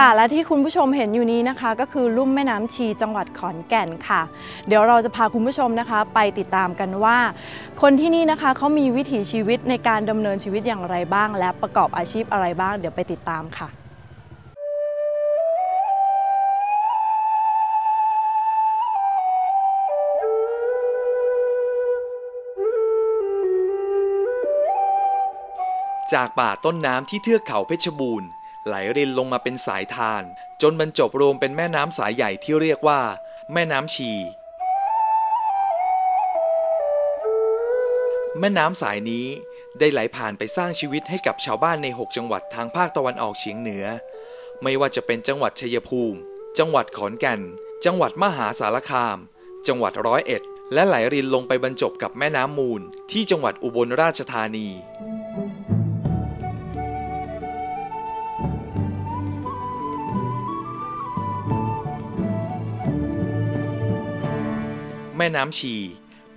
ค่ะ และที่คุณผู้ชมเห็นอยู่นี้นะคะ ก็คือลุ่มแม่น้ำชีจังหวัดขอนแก่นค่ะ เดี๋ยวเราจะพาคุณผู้ชมนะคะ ไปติดตามกันว่า คนที่นี่นะคะเขามีวิถีชีวิตในการดำเนินชีวิตอย่างไรบ้าง และประกอบอาชีพอะไรบ้าง เดี๋ยวไปติดตามค่ะจากป่าต้นน้ำที่เทือกเขาเพชรบูรณ์ ไหลรินลงมาเป็นสายทาน จนบรรจบรวมเป็นแม่น้ำสายใหญ่ที่เรียกว่า แม่น้ำชี แม่น้ำสายนี้ได้ไหลผ่านไปสร้างชีวิตให้กับชาวบ้านใน 6 จังหวัดทางภาคตะวันออกเฉียงเหนือ ไม่ว่าจะเป็นจังหวัดชัยภูมิ จังหวัดขอนแก่น จังหวัดมหาสารคาม จังหวัดร้อยเอ็ด และไหลรินลงไปบรรจบกับแม่น้ำมูล ที่จังหวัดอุบลราชธานี ม่น้ำชี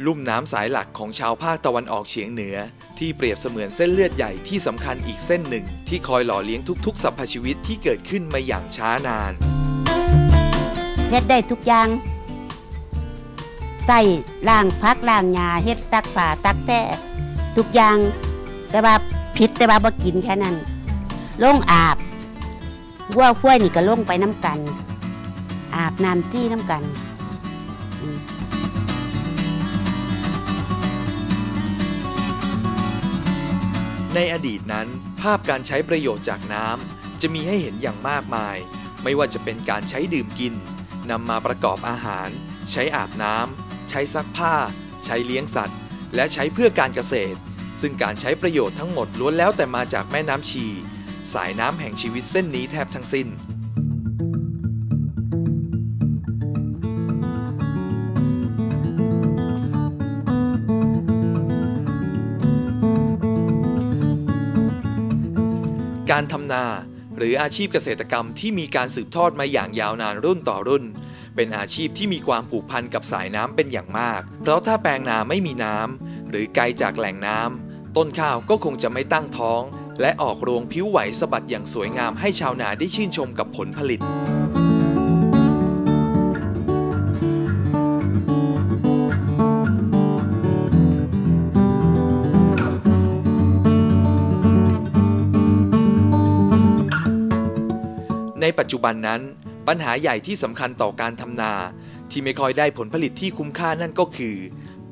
ลุ่มน้ำสายหลักของชาวภาคตะวันออกเฉียงเหนือ ที่เปรียบเสมือนเส้นเลือดใหญ่ที่สำคัญอีกเส้นหนึ่ง ที่คอยหล่อเลี้ยงทุกๆสรรพชีวิตที่เกิดขึ้นมาอย่างช้านานเฮ็ดได้ทุกอย่างใส่ล่างพักล่างยาเฮ็ดตักฝาตักแพะทุกอย่างแต่ว่าผิดแต่ว่าบ่กินแค่นั้นลงอาบวัวคุ้ยนี่ก็ลงไปน้ำกัน อาบน้ำที่น้ำกัน ในอดีตนั้น ภาพการใช้ประโยชน์จากน้ำจะมีให้เห็นอย่างมากมาย ไม่ว่าจะเป็นการใช้ดื่มกินนำมาประกอบอาหาร ใช้อาบน้ำใช้ซักผ้า ใช้เลี้ยงสัตว์ และใช้เพื่อการเกษตร ซึ่งการใช้ประโยชน์ทั้งหมดล้วนแล้วแต่มาจากแม่น้ำชี สายน้ำแห่งชีวิตเส้นนี้แทบทั้งสิ้น การทำนา หรืออาชีพเกษตรกรรมที่มีการสืบทอดมาอย่างยาวนานรุ่นต่อรุ่น เป็นอาชีพที่มีความผูกพันกับสายน้ำเป็นอย่างมาก เพราะถ้าแปลงนาไม่มีน้ำหรือไกลจากแหล่งน้ำต้นข้าวก็คงจะไม่ตั้งท้อง และออกรวงผิวไหวสะบัดอย่างสวยงามให้ชาวนาได้ชื่นชมกับผลผลิต ในปัจจุบันนั้น ปัญหาใหญ่ที่สำคัญต่อการทำนา ที่ไม่ค่อยได้ผลผลิตที่คุ้มค่านั่นก็คือ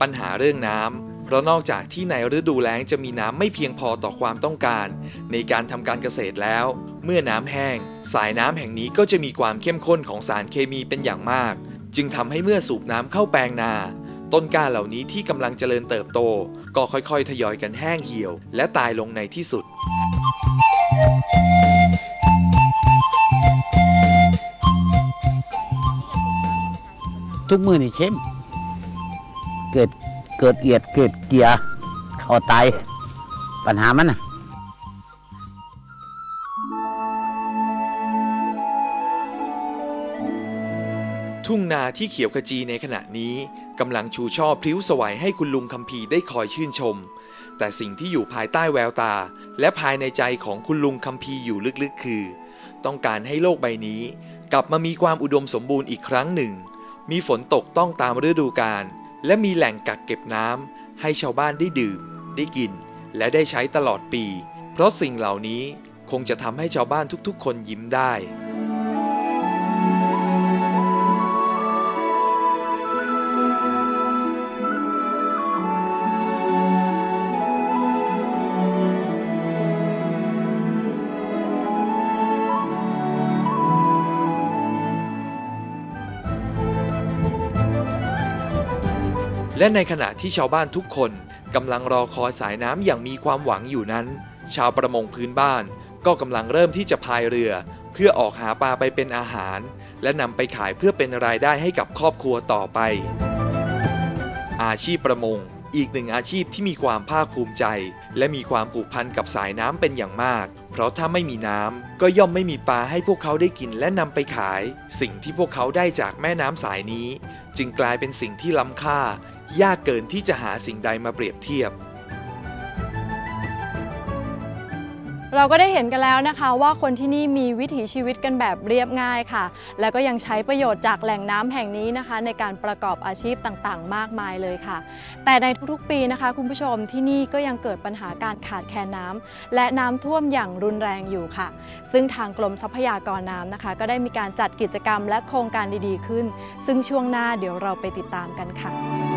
ปัญหาเรื่องน้ำเพราะนอกจากที่ในฤดูแล้งจะมีน้ำไม่เพียงพอต่อความต้องการ ในการทำการเกษตรแล้ว เมื่อน้ำแห้ง สายน้ำแห่งนี้ก็จะมีความเข้มข้นของสารเคมีเป็นอย่างมาก จึงทำให้เมื่อสูบน้ำเข้าแปลงนาต้นกล้าเหล่านี้ที่กำลังเจริญเติบโต ก็ค่อยๆ ทยอยกันแห้งเหี่ยว และตายลงในที่สุด ทุกมือนี่เข้ม เกิดเกิดเอียดเกิดเกียร์เขาตายปัญหามันนะทุ่งนาที่เขียวขจีในขณะนี้กำลังชูช่อพลิ้วสวัยให้คุณลุงคำพีได้คอยชื่นชม แต่สิ่งที่อยู่ภายใต้แววตา และภายในใจของคุณลุงคำพีอยู่ลึกๆคือ ต้องการให้โลกใบนี้ กลับมามีความอุดมสมบูรณ์อีกครั้งหนึ่ง มีฝนตกต้องตามฤดูกาลและมีแหล่งกักเก็บน้ำให้ชาวบ้านได้ดื่ม ได้กิน และได้ใช้ตลอดปี เพราะสิ่งเหล่านี้คงจะทำให้ชาวบ้านทุกๆ คนยิ้มได้ และในขณะที่ชาวบ้านทุกคนกำลังรอคอยสายน้ำอย่างมีความหวังอยู่นั้น ชาวประมงพื้นบ้าน ก็กำลังเริ่มที่จะพายเรือ เพื่อออกหาปลาไปเป็นอาหาร และนำไปขายเพื่อเป็นรายได้ให้กับครอบครัวต่อไป อาชีพประมง อีกหนึ่งอาชีพที่มีความภาคภูมิใจ และมีความผูกพันกับสายน้ำเป็นอย่างมาก เพราะถ้าไม่มีน้ำก็ย่อมไม่มีปลาให้พวกเขาได้กินและนำไปขาย สิ่งที่พวกเขาได้จากแม่น้ำสายนี้ จึงกลายเป็นสิ่งที่ล้ำค่า ยากเกินที่จะหาสิ่งใดมาเปรียบเทียบ เราก็ได้เห็นกันแล้วนะคะว่าคนที่นี่มีวิถีชีวิตกันแบบเรียบง่ายค่ะ แล้วก็ยังใช้ประโยชน์จากแหล่งน้ำแห่งนี้นะคะ ในการประกอบอาชีพต่างๆ มากมายเลยค่ะ แต่ในทุกๆปีนะคะ คุณผู้ชมที่นี่ก็ยังเกิดปัญหาการขาดแคลนน้ำและน้ำท่วมอย่างรุนแรงอยู่ค่ะ ซึ่งทางกรมทรัพยากรน้ำนะคะ ก็ได้มีการจัดกิจกรรมและโครงการดีๆขึ้น ซึ่งช่วงหน้าเดี๋ยวเราไปติดตามกันค่ะ